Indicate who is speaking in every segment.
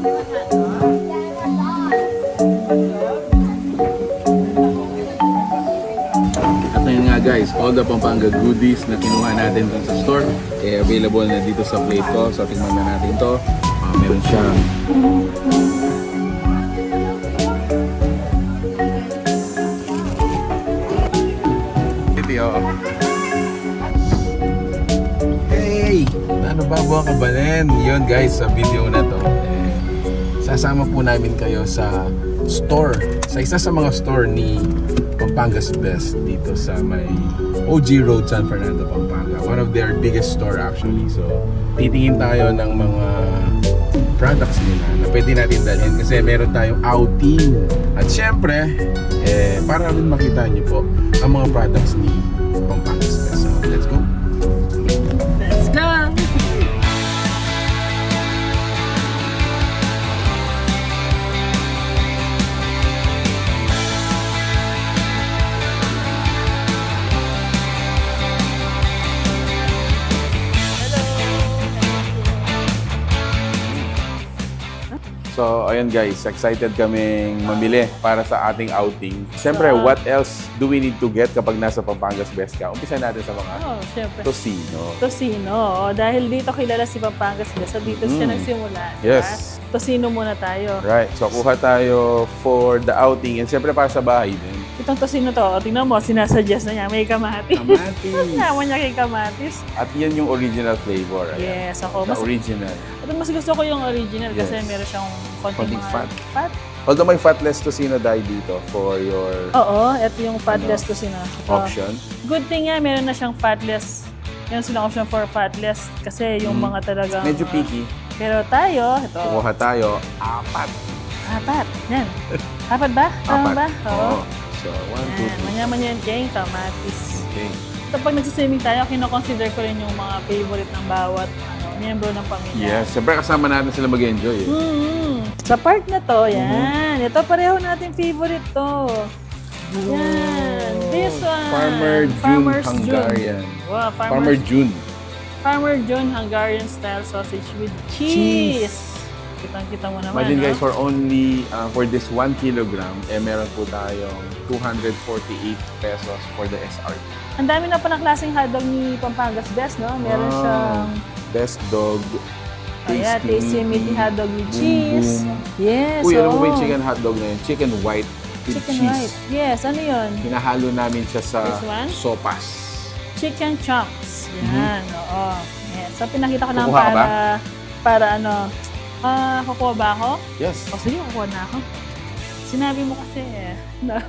Speaker 1: At yun nga guys, all the Pampanga goodies na kinuha natin dun sa store, eh, available na dito sa plate ko. So tingnan na natin to. Ah, meron siyang Video. Hey! Ano ba buwang kabalen? Yun guys, sa video na to, sasama po namin kayo sa store. Sa isa sa mga store ni Pampanga's Best dito sa may OG Road, San Fernando, Pampanga. One of their biggest store actually. So, titingin tayo ng mga products nila na pwede natin dalhin kasi meron tayong outing. At syempre, eh, para rin makita niyo po ang mga products ni Pampanga's Best. So, let's go! So, ayun guys, excited kaming mamili para sa ating outing. Siyempre,
Speaker 2: So,
Speaker 1: what else do we need to get kapag nasa Pampangas Best ka? Umpisa natin sa mga
Speaker 2: Oh, syempre.
Speaker 1: tosino.
Speaker 2: Tosino. Oh, dahil dito kilala si Pampangas Best. So dito siya
Speaker 1: Mm.
Speaker 2: nagsimula. di ba?
Speaker 1: Yes.
Speaker 2: Tosino muna tayo.
Speaker 1: Right, so kuha tayo for the outing and siyempre para sa bahay din.
Speaker 2: Itong tosino to, oh, tingnan mo, sinasuggest na niya. May kamatis.
Speaker 1: Kamatis.
Speaker 2: Yaman niya kay kamatis.
Speaker 1: At yan yung original flavor. Ayan.
Speaker 2: Yes, ako.
Speaker 1: The
Speaker 2: Mas,
Speaker 1: original.
Speaker 2: ito, mas gusto ko yung original kasi
Speaker 1: Yes.
Speaker 2: meron siyang konting,
Speaker 1: fat.
Speaker 2: fat.
Speaker 1: Although may fatless tocino dye dito for your
Speaker 2: Oo, ito yung fatless
Speaker 1: Ano?
Speaker 2: tosino. Ito.
Speaker 1: option.
Speaker 2: Good thing nga, meron na siyang fatless. Meron silang option for fatless kasi yung
Speaker 1: Mm.
Speaker 2: mga talagang...
Speaker 1: Medyo
Speaker 2: uh,
Speaker 1: picky.
Speaker 2: Pero tayo, ito,
Speaker 1: Kukuha tayo, apat.
Speaker 2: apat. Yan. Apat ba? Tama
Speaker 1: Apat.
Speaker 2: ba? Oo.
Speaker 1: Oo. So, one, two,
Speaker 2: Yan.
Speaker 1: three.
Speaker 2: Manyaman yan, Jane, kamatis.
Speaker 1: Okay.
Speaker 2: So, pag nagsiswimming tayo, kinoconsider ko rin yung mga favorite ng bawat ano, miyembro ng pamilya.
Speaker 1: Yes, siyempre kasama natin sila mag-enjoy eh.
Speaker 2: Mm-hmm. Sa park na to,
Speaker 1: Mm-hmm.
Speaker 2: yan. Ito pareho natin favorite to. Yan. This one.
Speaker 1: Farmer June
Speaker 2: Farmer's
Speaker 1: Hungarian.
Speaker 2: June. Wow,
Speaker 1: Farmer
Speaker 2: Farmer's
Speaker 1: June.
Speaker 2: Farmer John Hungarian style sausage with cheese. Kitang-kita mo naman,
Speaker 1: Imagine
Speaker 2: no?
Speaker 1: guys, for only, uh, for this 1 kilogram, eh meron po tayong 248 pesos for the SRT.
Speaker 2: Ang dami na pa ng klaseng hotdog ni Pampangas Best, no? Meron
Speaker 1: Wow.
Speaker 2: siyang
Speaker 1: Best dog.
Speaker 2: Kaya tasty meaty hotdog with cheese.
Speaker 1: boom.
Speaker 2: Yes,
Speaker 1: Uy, alam mo ba yung chicken hotdog na yun? Chicken white with
Speaker 2: Chicken
Speaker 1: cheese.
Speaker 2: white. Yes, ano yun?
Speaker 1: Hinahalo namin siya sa sopas.
Speaker 2: Chicken chunks. Yan, oo. Yes. So, pinakita ko lang
Speaker 1: Mhm. Kukuha
Speaker 2: para, para ano, ah, kukuha ba ako?
Speaker 1: Yes.
Speaker 2: O sige, kukuha na ako. Sinabi mo kasi eh.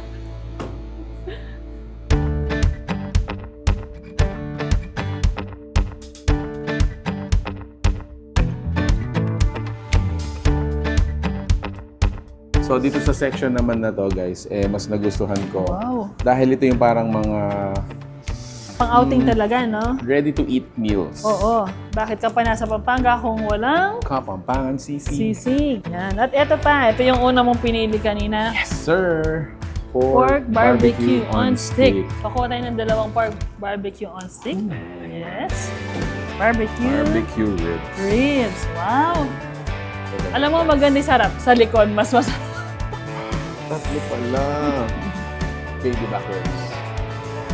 Speaker 1: So dito sa section naman na to guys, eh mas nagustuhan ko.
Speaker 2: Wow.
Speaker 1: Dahil ito yung parang mga
Speaker 2: Pang-outing talaga, no?
Speaker 1: ready to eat meals.
Speaker 2: Oo. Bakit ka pa nasa Pampanga kung walang
Speaker 1: Kapampangan sisi.
Speaker 2: sisig? Yan. At eto pa, ito yung una mong pinili kanina.
Speaker 1: Yes, sir.
Speaker 2: Pork barbecue, on stick. Pakuha tayo ng dalawang pork barbecue on stick. Yes. Barbecue,
Speaker 1: Barbecue ribs.
Speaker 2: ribs. Wow. Alam mo, maganda yung sarap. Sa likod, mas masarap.
Speaker 1: Tatlo pala. Baby back ribs.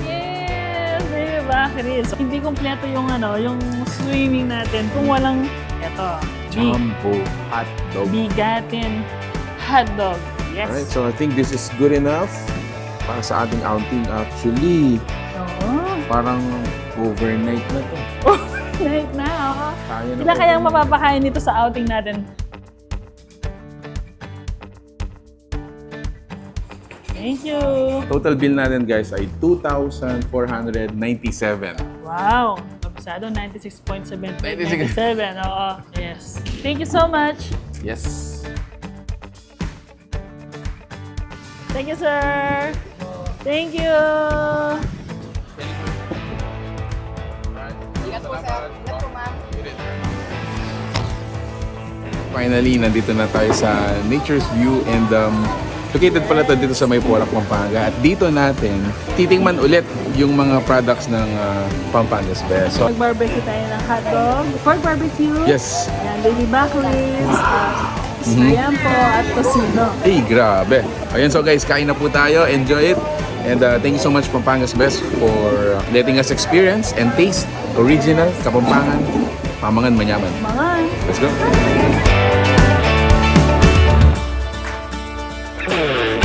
Speaker 2: Yes, baby back ribs. Hindi kompleto yung ano, yung swimming natin kung walang, eto, big,
Speaker 1: Jumbo hot dog.
Speaker 2: bigatin hotdog. Yes.
Speaker 1: Alright, so I think this is good enough para sa ating outing actually.
Speaker 2: Oo.
Speaker 1: Parang overnight na to.
Speaker 2: Night na, oo.
Speaker 1: Kaya na
Speaker 2: Ilan
Speaker 1: po.
Speaker 2: kayang mapapakain nito sa outing natin? Thank you.
Speaker 1: Total bill natin guys ay 2,497.
Speaker 2: Wow. Kabisado, 96.7.
Speaker 1: 96.
Speaker 2: 97. Oo. Yes. Thank you so much.
Speaker 1: Yes.
Speaker 2: Thank you, sir. Thank you.
Speaker 1: Finally, nandito na tayo sa Nature's View and um, located pala to dito sa May Porac, Pampanga. At dito natin, titingman ulit yung mga products ng uh, Pampanga's Best. So,
Speaker 2: Mag-barbecue tayo ng hotdog. Pork barbecue.
Speaker 1: yes,
Speaker 2: Yan, baby back ribs. Uh,
Speaker 1: Mhm.
Speaker 2: Ayan po, at tosino.
Speaker 1: Ay, grabe. Ayun, so guys, kain na po tayo. Enjoy it. And uh, thank you so much, Pampangas Best, for letting us experience and taste original Kapampangan, Pamangan Manyaman.
Speaker 2: Mga
Speaker 1: Let's go. Thank you.